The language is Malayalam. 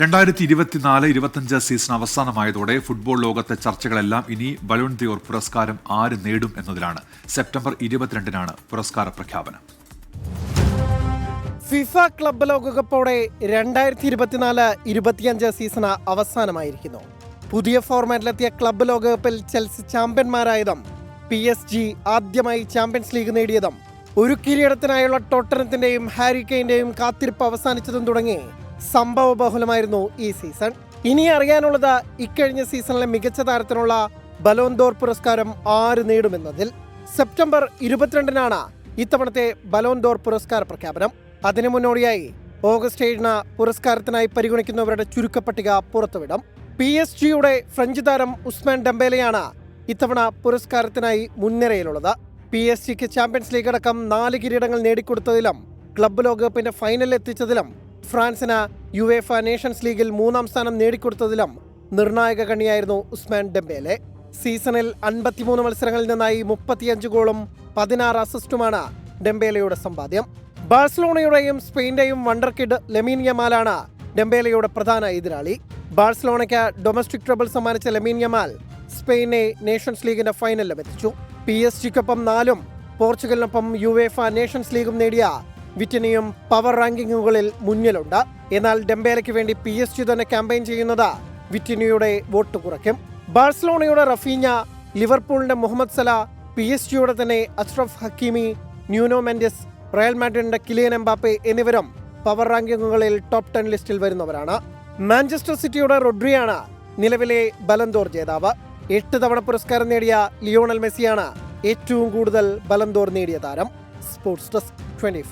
രണ്ടായിരത്തി ഇരുപത്തിനാല് ഇരുപത്തഞ്ച് സീസൺ അവസാനമായതോടെ ഫുട്ബോൾ ലോകത്തെ ചർച്ചകളെല്ലാം ഇനി ബലോൺ പുരസ്കാരം ആര് നേടും എന്നതിലാണ് സെപ്റ്റംബർ ഇരുപത്തിരണ്ടിനാണ് പുരസ്കാര പ്രഖ്യാപനം. ഫിഫ ക്ലബ് ലോകകപ്പോടെ രണ്ടായിരത്തി ഇരുപത്തിനാല് ഇരുപത്തിയഞ്ച് സീസണ് അവസാനമായിരിക്കുന്നു. പുതിയ ഫോർമാറ്റിലെത്തിയ ക്ലബ് ലോകകപ്പിൽ ചെൽസി ചാമ്പ്യന്മാരായതും പി എസ് ജി ആദ്യമായി ചാമ്പ്യൻസ് ലീഗ് നേടിയതും ഒരു കിരീടത്തിനായുള്ള ടോട്ടനത്തിന്റെയും ഹാരിക്കയുടെയും കാത്തിരിപ്പ് അവസാനിച്ചതും തുടങ്ങി. സംഭവബഹുലമായിരുന്നു ഈ സീസൺ. ഇനി അറിയാനുള്ളത് ഇക്കഴിഞ്ഞ സീസണിലെ മികച്ച താരത്തിനുള്ള ബലോന്തോർ പുരസ്കാരം ആര് നേടുമെന്നതിൽ സെപ്റ്റംബർ ഇരുപത്തിരണ്ടിനാണ് ഇത്തവണത്തെ ബലോന്തോർ പുരസ്കാര പ്രഖ്യാപനം. അതിനു മുന്നോടിയായി ഓഗസ്റ്റ് ഏഴിന് പുരസ്കാരത്തിനായി പരിഗണിക്കുന്നവരുടെ ചുരുക്കപ്പട്ടിക പുറത്തുവിടും. പി എസ് ജിയുടെ ഫ്രഞ്ച് താരം ഉസ്മാൻ ഡംബേലയാണ് ഇത്തവണ പുരസ്കാരത്തിനായി മുൻനിരയിലുള്ളത്. പി എസ് ജിക്ക് ചാമ്പ്യൻസ് ലീഗ് അടക്കം നാല് കിരീടങ്ങൾ നേടിക്കൊടുത്തതിലും ക്ലബ്ബ് ലോകകപ്പിന്റെ ഫൈനലിൽ എത്തിച്ചതിലും ഫ്രാൻസിന് യു എഫ നേഷൻസ് ലീഗിൽ മൂന്നാം സ്ഥാനം നേടിക്കൊടുത്തതിലും നിർണായക കണിയായിരുന്നു ഉസ്മാൻ ഡെമ്പേലെ സീസണിൽ അൻപത്തിമൂന്ന് മത്സരങ്ങളിൽ നിന്നായി മുപ്പത്തിയഞ്ച് ഗോളും പതിനാറ് അസിസ്റ്റുമാണ് ഡെമ്പേലയുടെ സമ്പാദ്യം. ബാഴ്സലോണയുടെയും സ്പെയിന്റെയും വണ്ടർ കിഡ് ലെമീൻ യമാലാണ് ഡെമ്പേലയുടെ പ്രധാന എതിരാളി. ബാഴ്സലോണയ്ക്ക് ഡൊമസ്റ്റിക് ട്രബിൾ സമ്മാനിച്ച ലെമീൻ യമാൽ സ്പെയിനെ നേഷൻസ് ലീഗിന്റെ ഫൈനലിലും എത്തിച്ചു. പി എസ് ജിക്കൊപ്പം നാലും പോർച്ചുഗലിനൊപ്പം യു എഫ നേഷൻസ് ലീഗും നേടിയ വിറ്റിനിയും പവർ റാങ്കിങ്ങുകളിൽ മുന്നിലുണ്ട്. എന്നാൽ ഡെംബേലയ്ക്ക് വേണ്ടി പി എസ് ജി തന്നെ ക്യാമ്പയിൻ ചെയ്യുന്നത് വിറ്റിനിയുടെ വോട്ട് കുറയ്ക്കും. ബാഴ്സലോണയുടെ റഫീഞ്ഞ ലിവർപൂളിന്റെ മുഹമ്മദ് സല പി എസ് ജിയുടെ തന്നെ Achraf Hakimi Nuno Mendes Real മാഡ്രിഡിന്റെ Kylian Mbappe എന്നിവരും പവർ റാങ്കിങ്ങുകളിൽ ടോപ്പ് ടെൻ ലിസ്റ്റിൽ വരുന്നവരാണ്. മാഞ്ചസ്റ്റർ സിറ്റിയുടെ റൊഡ്രിയാണ് നിലവിലെ ബലന്തോർ ജേതാവ്. എട്ട് തവണ പുരസ്കാരം നേടിയ ലിയോണൽ മെസ്സിയാണ് ഏറ്റവും കൂടുതൽ ബലന്തോർ നേടിയ താരം. Sports desk twenty